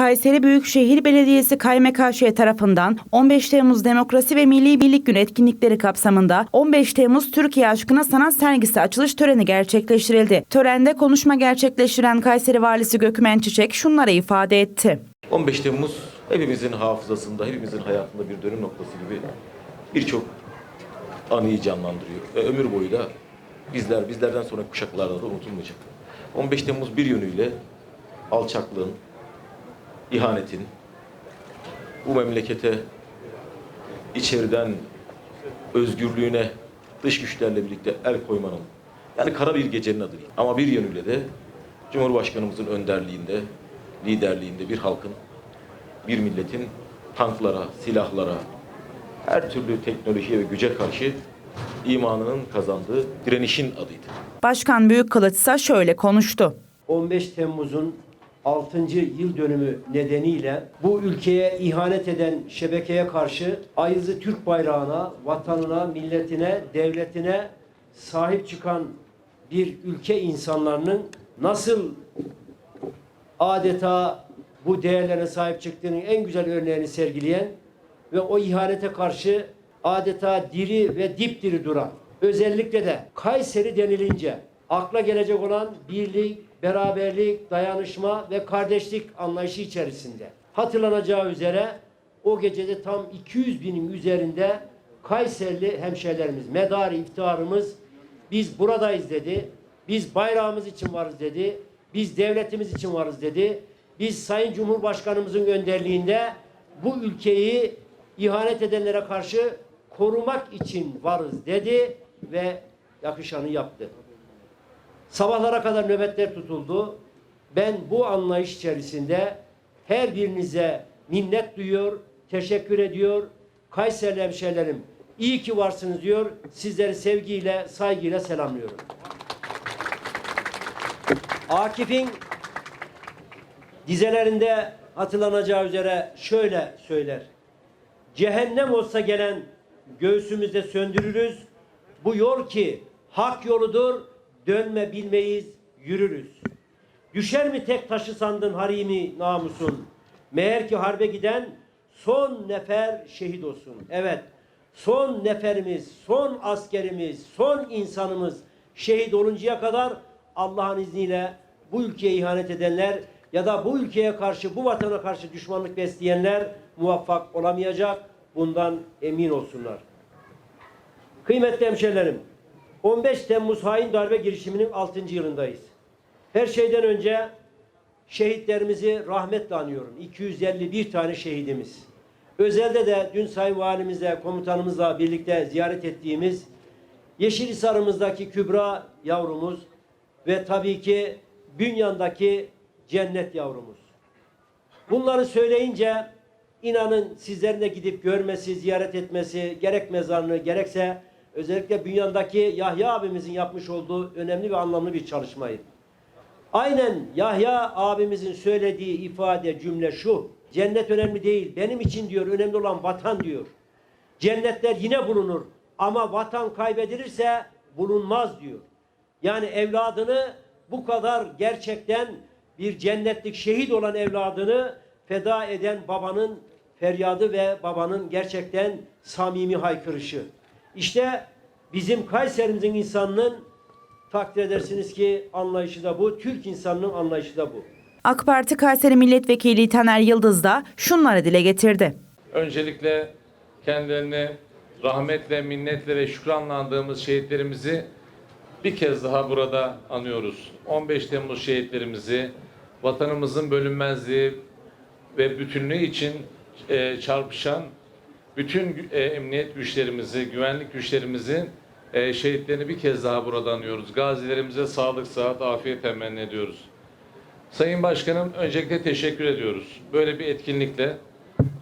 Kayseri Büyükşehir Belediyesi KMKŞ tarafından 15 Temmuz Demokrasi ve Milli Birlik Günü etkinlikleri kapsamında 15 Temmuz Türkiye Aşkına Sanat Sergisi açılış töreni gerçekleştirildi. Törende konuşma gerçekleştiren Kayseri Valisi Gökmen Çiçek şunları ifade etti. 15 Temmuz hepimizin hafızasında, hepimizin hayatında bir dönüm noktası gibi birçok anıyı canlandırıyor. Ve ömür boyu da bizler, bizlerden sonra kuşaklarda da unutulmayacak. 15 Temmuz bir yönüyle alçaklığın, ihanetin, bu memlekete içeriden özgürlüğüne dış güçlerle birlikte el koymanın, yani kara bir gecenin adı değil. Ama bir yönüyle de Cumhurbaşkanımızın önderliğinde, liderliğinde bir halkın, bir milletin tanklara, silahlara, her türlü teknolojiye ve güce karşı imanının kazandığı direnişin adıydı. Başkan Büyükkılıç ise şöyle konuştu. 15 Temmuz'un 6. yıl dönümü nedeniyle bu ülkeye ihanet eden şebekeye karşı ayızı Türk bayrağına, vatanına, milletine, devletine sahip çıkan bir ülke insanlarının nasıl adeta bu değerlere sahip çıktığının en güzel örneğini sergileyen ve o ihanete karşı adeta diri ve dipdiri duran özellikle de Kayseri denilince akla gelecek olan birlik, beraberlik, dayanışma ve kardeşlik anlayışı içerisinde. Hatırlanacağı üzere o gecede tam 200 binin üzerinde Kayserili hemşehrilerimiz, medar iftiharımız biz buradayız dedi. Biz bayrağımız için varız dedi. Biz devletimiz için varız dedi. Biz Sayın Cumhurbaşkanımızın önderliğinde bu ülkeyi ihanet edenlere karşı korumak için varız dedi ve yakışanı yaptı. Sabahlara kadar nöbetler tutuldu. Ben bu anlayış içerisinde her birinize minnet duyuyor, teşekkür ediyor. Kayseri hemşehrilerim iyi ki varsınız diyor. Sizleri sevgiyle, saygıyla selamlıyorum. Akif'in dizelerinde hatırlanacağı üzere şöyle söyler. Cehennem olsa gelen göğsümüzde söndürürüz. Bu yol ki hak yoludur, dönme bilmeyiz, yürürüz. Düşer mi tek taşı sandın harimi namusun? Meğer ki harbe giden son nefer şehit olsun. Evet, son neferimiz, son askerimiz, son insanımız şehit oluncaya kadar Allah'ın izniyle bu ülkeye ihanet edenler ya da bu ülkeye karşı, bu vatana karşı düşmanlık besleyenler muvaffak olamayacak. Bundan emin olsunlar. Kıymetli hemşehrilerim, 15 Temmuz hain darbe girişiminin 6. yılındayız. Her şeyden önce şehitlerimizi rahmetle anıyorum. 251 tane şehidimiz. Özelde de dün Sayın Valimizle, komutanımızla birlikte ziyaret ettiğimiz Yeşilhisar'ımızdaki Kübra yavrumuz ve tabii ki Bünyan'daki Cennet yavrumuz. Bunları söyleyince inanın sizlerin de gidip görmesi, ziyaret etmesi, gerek mezarını gerekse özellikle Bünyan'daki Yahya abimizin yapmış olduğu önemli ve anlamlı bir çalışmayı. Aynen Yahya abimizin söylediği ifade cümle şu. Cennet önemli değil. Benim için diyor önemli olan vatan diyor. Cennetler yine bulunur ama vatan kaybedilirse bulunmaz diyor. Yani evladını bu kadar gerçekten bir cennetlik şehit olan evladını feda eden babanın feryadı ve babanın gerçekten samimi haykırışı. İşte bizim Kayserimizin insanının takdir edersiniz ki anlayışı da bu. Türk insanının anlayışı da bu. AK Parti Kayseri Milletvekili Taner Yıldız da şunları dile getirdi. Öncelikle kendilerine rahmetle, minnetle ve şükranlandığımız şehitlerimizi bir kez daha burada anıyoruz. 15 Temmuz şehitlerimizi vatanımızın bölünmezliği ve bütünlüğü için e, çarpışan bütün e, emniyet güçlerimizi, güvenlik güçlerimizi e, şehitlerini bir kez daha burada anıyoruz. Gazilerimize sağlık, sıhhat, afiyet temenni ediyoruz. Sayın Başkanım öncelikle teşekkür ediyoruz. Böyle bir etkinlikle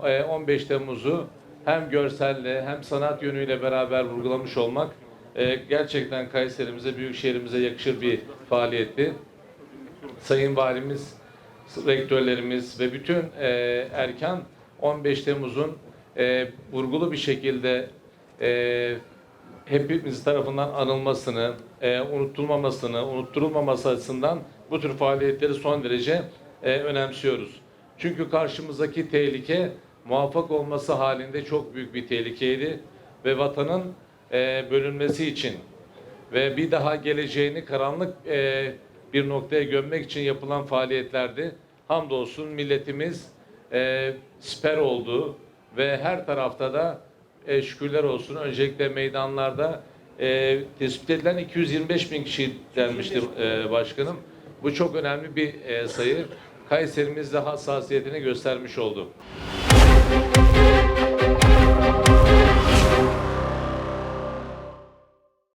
e, 15 Temmuz'u hem görselle hem sanat yönüyle beraber vurgulamış olmak e, gerçekten Kayserimize, Büyükşehirimize yakışır bir faaliyetti. Sayın Valimiz, rektörlerimiz ve bütün e, erkan 15 Temmuz'un e, vurgulu bir şekilde e, hepimiz tarafından anılmasını, e, unutulmamasını, unutturulmaması açısından bu tür faaliyetleri son derece e, önemsiyoruz. Çünkü karşımızdaki tehlike muvaffak olması halinde çok büyük bir tehlikeydi ve vatanın e, bölünmesi için ve bir daha geleceğini karanlık e, bir noktaya gömmek için yapılan faaliyetlerdi. Hamdolsun milletimiz e, siper oldu ve her tarafta da e, şükürler olsun öncelikle meydanlarda e, tespit edilen 225 bin kişi denmiştir e, başkanım. Bu çok önemli bir e, sayı. Kayserimizde hassasiyetini göstermiş oldu.